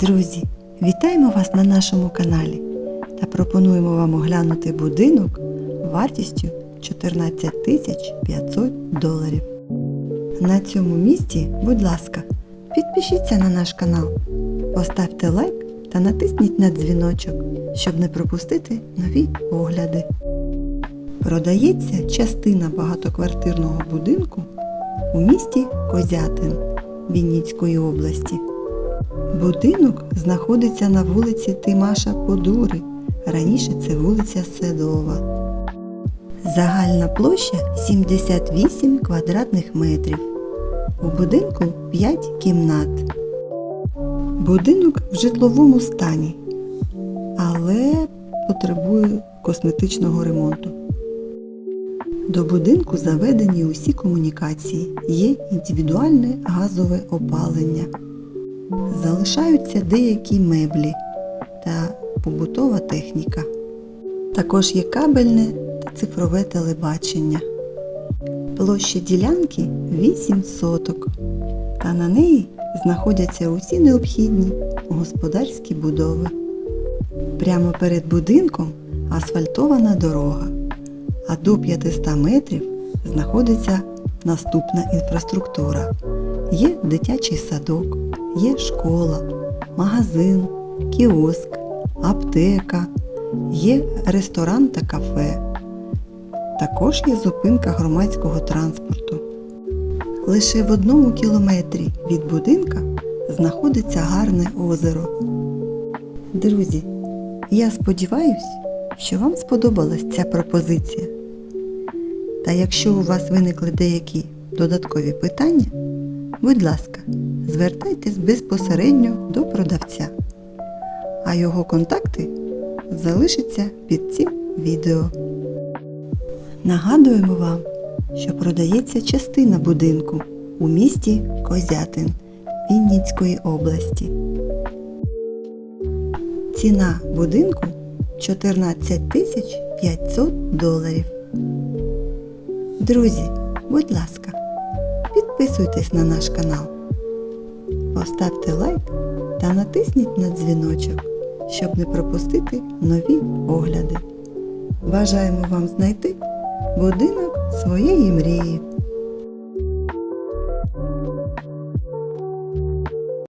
Друзі, вітаємо вас на нашому каналі та пропонуємо вам оглянути будинок вартістю 14 тисяч 500 доларів. На цьому місці, будь ласка, підпишіться на наш канал, поставте лайк та натисніть на дзвіночок, щоб не пропустити нові огляди. Продається частина багатоквартирного будинку у місті Козятин Вінницької області. Будинок знаходиться на вулиці Тимаша Подури. Раніше це вулиця Седова. Загальна площа 78 квадратних метрів. У будинку 5 кімнат. Будинок в житловому стані, але потребує косметичного ремонту. До будинку заведені усі комунікації, є індивідуальне газове опалення. Залишаються деякі меблі та побутова техніка. Також є кабельне та цифрове телебачення. Площа ділянки 8 соток, та на неї знаходяться усі необхідні господарські будови. Прямо перед будинком асфальтована дорога, а до 500 метрів знаходиться наступна інфраструктура. Є дитячий садок, є школа, магазин, кіоск, аптека, є ресторан та кафе. Також є зупинка громадського транспорту. Лише в одному кілометрі від будинка знаходиться гарне озеро. Друзі, я сподіваюсь, що вам сподобалась ця пропозиція. Та якщо у вас виникли деякі додаткові питання, будь ласка, звертайтесь безпосередньо до продавця, а його контакти залишаться під цим відео. Нагадуємо вам, що продається частина будинку у місті Козятин Вінницької області. Ціна будинку 14 тисяч 500 доларів. Друзі, будь ласка, підписуйтесь на наш канал, поставте лайк та натисніть на дзвіночок, щоб не пропустити нові огляди. Бажаємо вам знайти будинок своєї мрії.